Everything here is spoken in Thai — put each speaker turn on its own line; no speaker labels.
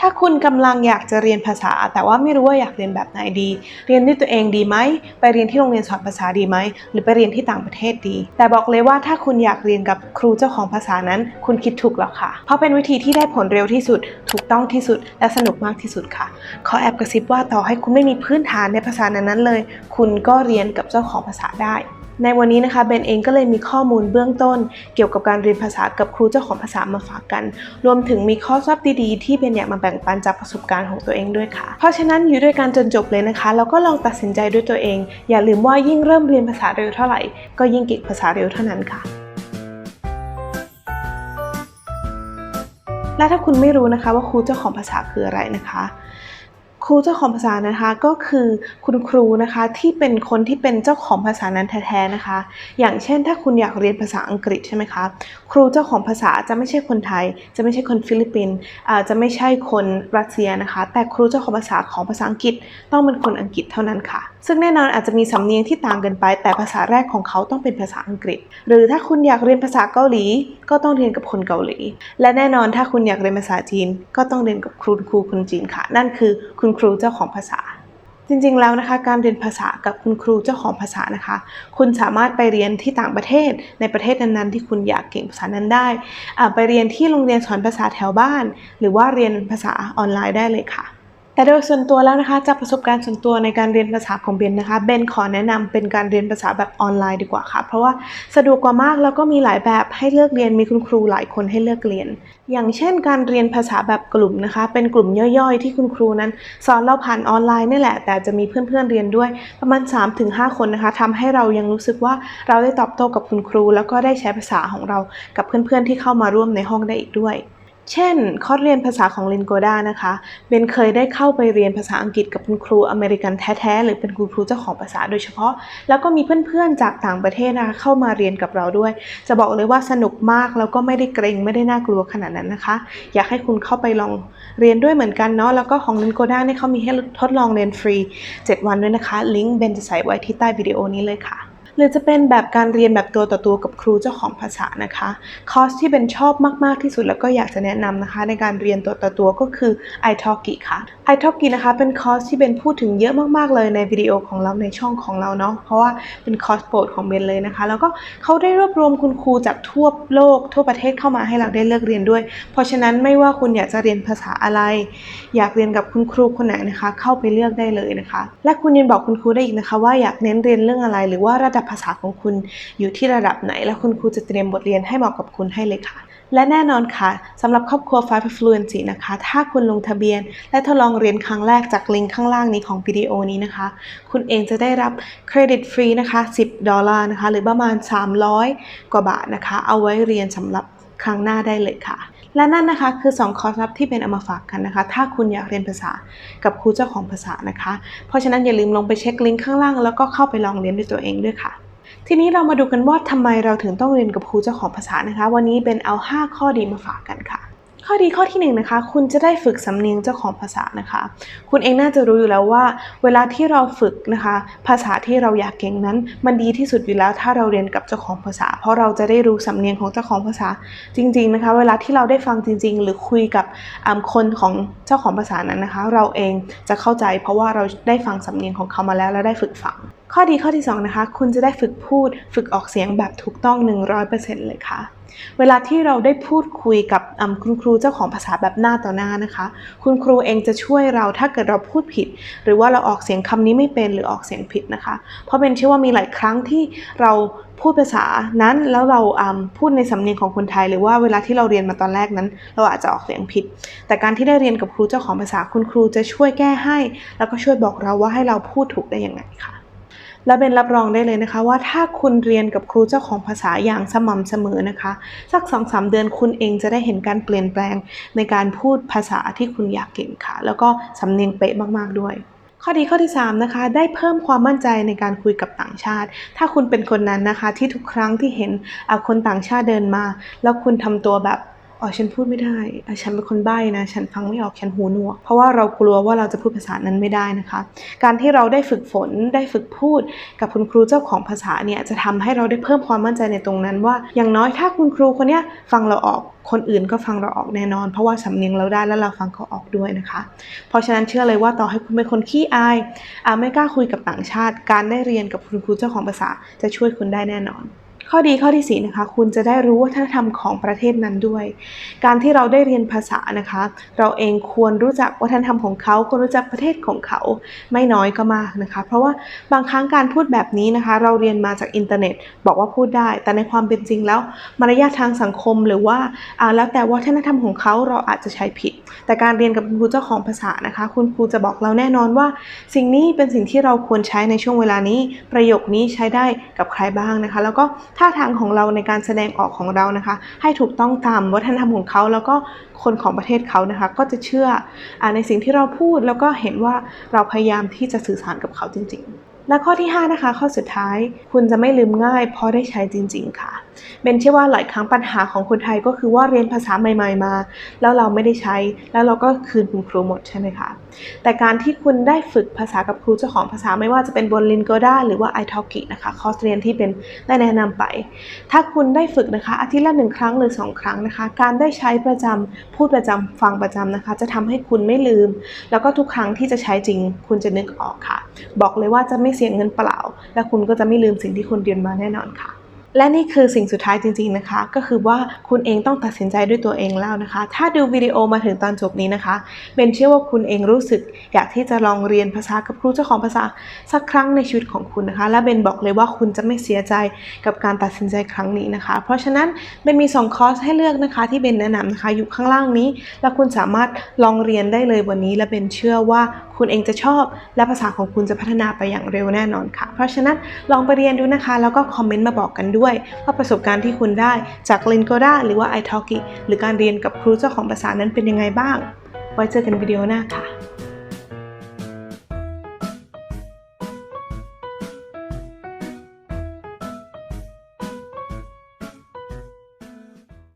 ถ้าคุณกำลังอยากจะเรียนภาษา แต่ว่าไม่รู้ว่าอยากเรียนแบบไหนดี เรียนด้วยตัวเองดีไหม ไปเรียนที่โรงเรียนสอนภาษาดีไหม หรือไปเรียนที่ต่างประเทศดี แต่บอกเลยว่าถ้าคุณอยากเรียนกับครูเจ้าของภาษานั้น คุณคิดถูกแล้วค่ะ เพราะเป็นวิธีที่ได้ผลเร็วที่สุด ถูกต้องที่สุด และสนุกมากที่สุดค่ะ ขอแอบกระซิบว่าต่อให้คุณไม่มีพื้นฐานในภาษานั้นๆเลย คุณก็เรียนกับเจ้าของภาษาได้ ในวันนี้นะคะเบนเองก็เลยมีข้อมูลเบื้องต้น เกี่ยวกับการเรียนภาษากับครูเจ้าของภาษามาฝากกัน รวมถึงมีข้อสอบดีๆ ที่เบนอยากมาแบ่งปันจากประสบการณ์ของตัวเองด้วยค่ะ เพราะฉะนั้นอยู่ด้วยกันจนจบเลยนะคะแล้วก็ลองตัดสินใจด้วยตัวเอง อย่าลืมว่ายิ่งเริ่มเรียนภาษาเร็วเท่าไหร่ ก็ยิ่งเก่งภาษาเร็วเท่านั้นค่ะและถ้าคุณไม่รู้นะคะว่าครูเจ้าของภาษาคืออะไรนะคะ ครูเจ้าของภาษานะคะก็คือคุณครูนะคะที่เป็นคนที่เป็นเจ้าของภาษานั้นแท้ๆนะคะ อย่างเช่น ถ้าคุณอยากเรียนภาษาอังกฤษใช่ไหมคะครูเจ้าของภาษาจะไม่ใช่คนไทย จะไม่ใช่คนฟิลิปปินส์จะไม่ใช่คนรัสเซียนะคะ แต่ครูเจ้าของภาษาของภาษาอังกฤษต้องเป็นคนอังกฤษเท่านั้นค่ะ ซึ่งแน่นอนอาจจะมีสำเนียงที่ต่างกันไป แต่ภาษาแรกของเขาต้องเป็นภาษาอังกฤษ หรือถ้าคุณอยากเรียนภาษาเกาหลี ก็ต้องเรียนกับคนเกาหลี และแน่นอนถ้าคุณอยากเรียนภาษาจีน ก็ต้องเรียนกับครูครูคนจีนค่ะ นั่นคือคุณครูเจ้าของภาษา จริงๆแล้วนะคะ การเรียนภาษากับคุณครูเจ้าของภาษานะคะ คุณสามารถไปเรียนที่ต่างประเทศในประเทศนั้นๆ ที่คุณอยากเก่งภาษานั้นได้อ่าไปเรียนที่โรงเรียนสอนภาษาแถวบ้าน หรือว่าเรียนภาษาออนไลน์ได้เลยค่ะ แต่โดยส่วนตัวแล้วนะคะจากประสบการณ์ส่วนตัวในการเรียนภาษาของเบนนะคะเบนขอแนะนำเป็นการเรียนภาษาแบบออนไลน์ดีกว่าค่ะ เพราะว่าสะดวกกว่ามากแล้วก็มีหลายแบบให้เลือกเรียนมีคุณครูหลายคนให้เลือกเรียน อย่างเช่น การเรียนภาษาแบบกลุ่มนะคะ เป็นกลุ่มย่อยๆ ที่คุณครูนั้น สอนเราผ่านออนไลน์นี่แหละ แต่จะมีเพื่อนๆเรียนด้วยประมาณ 3-5 คนนะคะทำให้เรายังรู้สึกว่าเราได้ตอบโต้กับคุณครู แล้วก็ได้ใช้ภาษาของเรากับเพื่อนๆที่เข้ามาร่วมในห้องได้อีกด้วย เช่น คอร์สเรียนภาษาของลินโกด้านะคะเบนเคยได้เข้าไปเรียนภาษาอังกฤษกับคุณครูอเมริกันแท้ๆ หรือเป็นคุณครูเจ้าของภาษาโดยเฉพาะ แล้วก็มีเพื่อนๆจากต่างประเทศนะคะเข้ามาเรียนกับเราด้วย จะบอกเลยว่าสนุกมากแล้วก็ไม่ได้เกรงไม่ได้น่ากลัวขนาดนั้นนะคะ อยากให้คุณเข้าไปลองเรียนด้วยเหมือนกันเนาะแล้วก็ของลินโกด้าเนี่ยเขามีให้ทดลองเรียนฟรี 7 วันด้วยนะคะลิงก์เบนจะใส่ไว้ที่ใต้วิดีโอนี้เลยค่ะ รือจะเป็นแบบการเรียนแบบตัวต่อตัวกับครูเจ้าของภาษานะคะคอร์สที่เป็นชอบมาก ๆ ที่สุดแล้วก็อยากจะแนะนำนะคะ ในการเรียนตัวต่อตัวก็คือ iTalki ค่ะ iTalki นะคะเป็นคอร์สที่เป็นพูดถึงเยอะมาก ๆ เลยในวิดีโอของเราในช่องของเราเนาะเพราะว่าเป็นคอร์สโปรดของเบนเลยนะคะ แล้วก็เขาได้รวบรวมคุณครูจากทั่วโลกทั่วประเทศเข้ามาให้เราได้เลือกเรียนด้วย เพราะฉะนั้นไม่ว่าคุณอยากจะเรียนภาษาอะไร อยากเรียนกับคุณครูคนไหนนะคะ เข้าไปเลือกได้เลยนะคะ และคุณยังบอกคุณครูได้อีกนะคะ ว่าอยากเน้นเรียนเรื่องอะไร หรือว่าระดับภาษาของคุณอยู่ที่ระดับไหน และคุณครูจะเตรียมบทเรียนให้เหมาะกับคุณให้เลยค่ะ และแน่นอนค่ะสำหรับครอบครัว Five Fluency นะคะ ถ้าคุณลงทะเบียน และทดลองเรียนครั้งแรกจากลิงก์ข้างล่างนี้ของวิดีโอนี้นะคะ คุณเองจะได้รับเครดิตฟรีนะคะ 10 ดอลลาร์นะคะ หรือประมาณ 300 กว่าบาทนะคะ เอาไว้เรียนสำหรับครั้งหน้าได้เลยค่ะ และนั่นนะคะ คือ 2 คอร์สลับที่เป็นเอามาฝากกันนะคะ ถ้าคุณอยากเรียนภาษากับครูเจ้าของภาษานะคะ เพราะฉะนั้นอย่าลืมลงไปเช็คลิงก์ข้างล่างแล้วก็เข้าไปลองเรียนด้วยตัวเองด้วยค่ะทีนี้เรามาดูกันว่าทำไมเราถึงต้องเรียนกับครูเจ้าของภาษานะคะ วันนี้เป็นเอา 5 ข้อดีมาฝากกันค่ะ ข้อดีข้อที่1นงนะคะ คุณจะได้ฝึกสำเนียงเจ้าของภาษานะคะ คุณเองน่าจะรู้อยู่แล้วว่า เวลาที่เราฝึกนะคะ ภาษาที่เราอยากเก่งนั้น มันดีที่สุดอยู่แล้วถ้าเราเรียนกับเจ้าของภาษา เพราะเราจะได้รู้สำเนียงของเจ้าของภาษาจริง ๆนะคะ เวลาที่เราได้ฟังจริง ๆ หรือคุยกับอ่าคนของเจ้าของภาษานั้นนะคะ เราเองจะเข้าใจ เพราะว่าเราได้ฟังสำเนียงของเขามาแล้วและได้ฝึกฟัง ข้อดีข้อที่2นะคะคุณจะได้ฝึกพูดฝึกออกเสียงแบบถูกต้อง 100%เลยค่ะ เวลาที่เราได้พูดคุยกับคุณครูเจ้าของภาษาแบบหน้าต่อหน้านะคะ คุณครูเองจะช่วยเราถ้าเกิดเราพูดผิด หรือว่าเราออกเสียงคำนี้ไม่เป็นหรือออกเสียงผิดนะคะ เพราะเป็นเชื่อว่ามีหลายครั้งที่เราพูดภาษานั้นแล้วเราพูดในสำเนียงของคนไทย หรือว่าเวลาที่เราเรียนมาตอนแรกนั้น เราอาจจะออกเสียงผิด แต่การที่ได้เรียนกับครูเจ้าของภาษาคุณครูจะช่วยแก้ให้ แล้วก็ช่วยบอกเราว่าให้เราพูดถูกได้ยังไงค่ะ และเป็นรับรองได้เลยนะคะว่าถ้าคุณเรียนกับครูเจ้าของภาษาอย่างสม่ำเสมอนะคะ สัก2-3เดือนคุณเองจะได้เห็นการเปลี่ยนแปลงในการพูดภาษาที่คุณอยากเก่งค่ะ แล้วก็สำเนียงเป๊ะมาก ๆ ด้วยข้อดีข้อที่ 3 นะคะ ได้เพิ่มความมั่นใจในการคุยกับต่างชาติ ถ้าคุณเป็นคนนั้นนะคะที่ทุกครั้งที่เห็นคนต่างชาติเดินมา แล้วคุณทำตัวแบบ อ๋อฉันพูดไม่ได้อะฉันเป็นคนใบ้นะ ฉันฟังไม่ออก ฉันหูหนวก เพราะว่าเรากลัวว่าเราจะพูดภาษานั้นไม่ได้นะคะ การที่เราได้ฝึกฝน ได้ฝึกพูด กับคุณครูเจ้าของภาษาเนี่ย จะทำให้เราได้เพิ่มความมั่นใจในตรงนั้น ว่า อย่างน้อยถ้าคุณครูคนเนี้ยฟังเราออก คนอื่นก็ฟังเราออกแน่นอน เพราะว่าสำเนียงเราได้แล้วเราฟังเขาออกด้วยนะคะ เพราะฉะนั้นเชื่อเลยว่าต่อให้คุณเป็นคนขี้อายอาไม่กล้าคุยกับต่างชาติ การได้เรียนกับคุณครูเจ้าของภาษาจะช่วยคุณได้แน่นอน ข้อดีข้อที่สี่นะคะคุณจะได้รู้วัฒนธรรมของประเทศนั้นด้วย การที่เราได้เรียนภาษานะคะ เราเองควรรู้จักวัฒนธรรมของเขาควรรู้จักประเทศของเขาไม่น้อยก็มากนะคะ เพราะว่าบางครั้งการพูดแบบนี้นะคะ เราเรียนมาจากอินเทอร์เน็ต บอกว่าพูดได้ แต่ในความเป็นจริงแล้วมารยาททางสังคมหรือว่าอ่าแล้วแต่วัฒนธรรมของเขาเราอาจจะใช้ผิด แต่การเรียนกับคุณครูเจ้าของภาษานะคะ คุณครูจะบอกเราแน่นอนว่า สิ่งนี้เป็นสิ่งที่เราควรใช้ในช่วงเวลานี้ ประโยคนี้ใช้ได้กับใครบ้างนะคะ แล้วก็ท่าทางของเราในการแสดงออกของเรานะคะ ให้ถูกต้องตามวัฒนธรรมของเขาแล้วก็คนของประเทศเขานะคะ ก็จะเชื่ออในสิ่งที่เราพูดแล้วก็เห็นว่าเราพยายามที่จะสื่อสารกับเขาจริง ๆ และข้อที่ 5 นะคะ ข้อสุดท้ายคุณจะไม่ลืมง่ายเพราะได้ใช้จริง ๆ ค่ะเบนเชื่อว่าหลายครั้งปัญหาของคนไทยก็คือว่าเรียนภาษาใหม่ ๆ มา แล้วเราไม่ได้ใช้ แล้วเราก็คืนคุณครูหมดใช่ไหมคะ แต่การที่คุณได้ฝึกภาษากับครูเจ้าของภาษาไม่ว่าจะเป็นบน l i n g o d a หรือว่า iTalki นะคะคอร์สเรียนที่เป็นได้แนะนำไป ถ้าคุณได้ฝึกนะคะ อาทิตย์ละหนึ่งครั้งหรือสองครั้งนะคะ การได้ใช้ประจำพูดประจำฟังประจำนะคะ จะทำให้คุณไม่ลืม แล้วก็ทุกครั้งที่จะใช้จริง คุณจะนึกออกค่ะ บอกเลยว่าจะไม่เสียเงินเปล่า และคุณก็จะไม่ลืมสิ่งที่คุณเรียนมาแน่นอนค่ะ และนี่คือสิ่งสุดท้ายจริงๆนะคะ ก็คือว่าคุณเองต้องตัดสินใจด้วยตัวเองแล้วนะคะ ถ้าดูวิดีโอมาถึงตอนจบนี้นะคะเบนเชื่อว่าคุณเองรู้สึก อยากที่จะลองเรียนภาษากับครูเจ้าของภาษาสักครั้งในชีวิตของคุณนะคะ และเบนบอกเลยว่าคุณจะไม่เสียใจกับการตัดสินใจครั้งนี้นะคะ เพราะฉะนั้นเบนมี2คอร์สให้เลือกนะคะที่เบนแนะนำนะคะอยู่ข้างล่างนี้ และคุณสามารถลองเรียนได้เลยวันนี้ และเบนเชื่อว่าคุณเองจะชอบ และภาษาของคุณจะพัฒนาไปอย่างเร็วแน่นอนค่ะ เพราะฉะนั้นลองไปเรียนดูนะคะ แล้วก็คอมเมนต์มาบอกกันด้วยว่าประสบการณ์ที่คุณได้จากเลนโกด้าหรือว่า iTalki หรือการเรียนกับครูเจ้าของภาษานั้นเป็นยังไงบ้าง ไว้เจอกันวิดีโอหน้าค่ะ